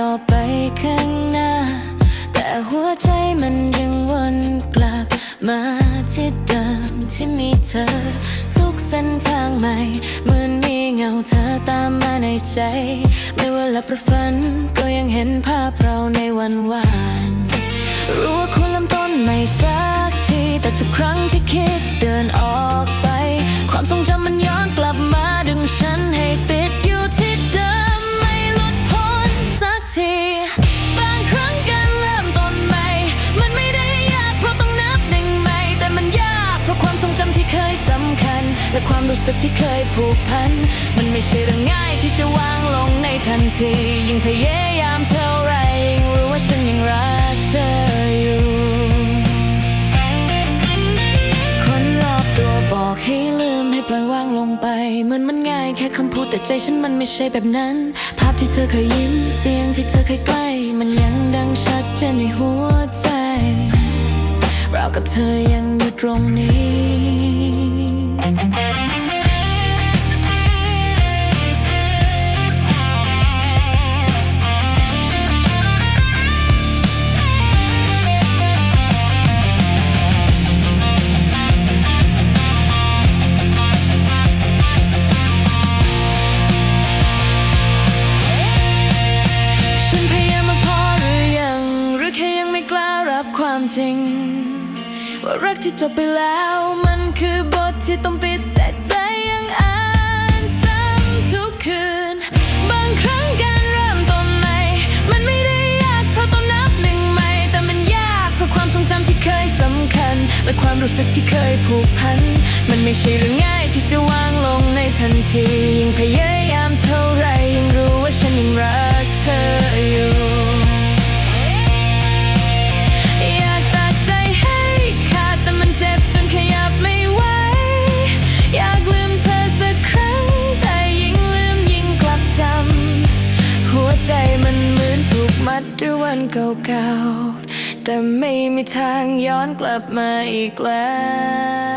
ต่อไปข้างหน้า แต่หัวใจมันยังวนกลับมาที่เดิมที่มีเธอ ทุกเส้นทางใหม่เหมือนมีเงาเธอตามมาในใจ ไม่ว่าหลับหรือฝันก็ยังเห็นภาพเราในวันวาน รู้ว่าควรเริ่มต้นใหม่สักทีแต่ทุกครั้งที่คิดำคัญ และความรู้สึกที่เคยผูกพัน มันไม่ใช่เรื่องง่ายที่จะวางลงในทันที ยิ่งพยายามเท่าไรยิ่งรู้ว่าฉันยังรักเธออยู่คนรอบตัวบอกให้ลืมให้ปล่อยวางลงไปเหมือนมันง่ายแค่คำพูดแต่ใจฉันมันไม่ใช่แบบนั้น ภาพที่เธอเคยยิ้มเสียงที่เธอเคยใกล้ มันยังดังชัดเจนในหัวใจเรากับเธอยังอยู่ตรงนี้ จริง ว่ารักที่จบไปแล้วมันคือบทที่ต้องปิดแต่ใจยังอ่านซ้ำทุกคืน บางครั้งการเริ่มต้นใหม่ มันไม่ได้ยากเพราะต้องนับหนึ่งใหม่ แต่มันยากเพราะความทรงจำที่เคยสำคัญ และความรู้สึกที่เคยผูกพัน มันไม่ใช่เรื่องง่ายที่จะวางลงในทันทียิ่งพยาย วันเก่าๆ แต่ไม่มีทางย้อนกลับมาอีกแล้ว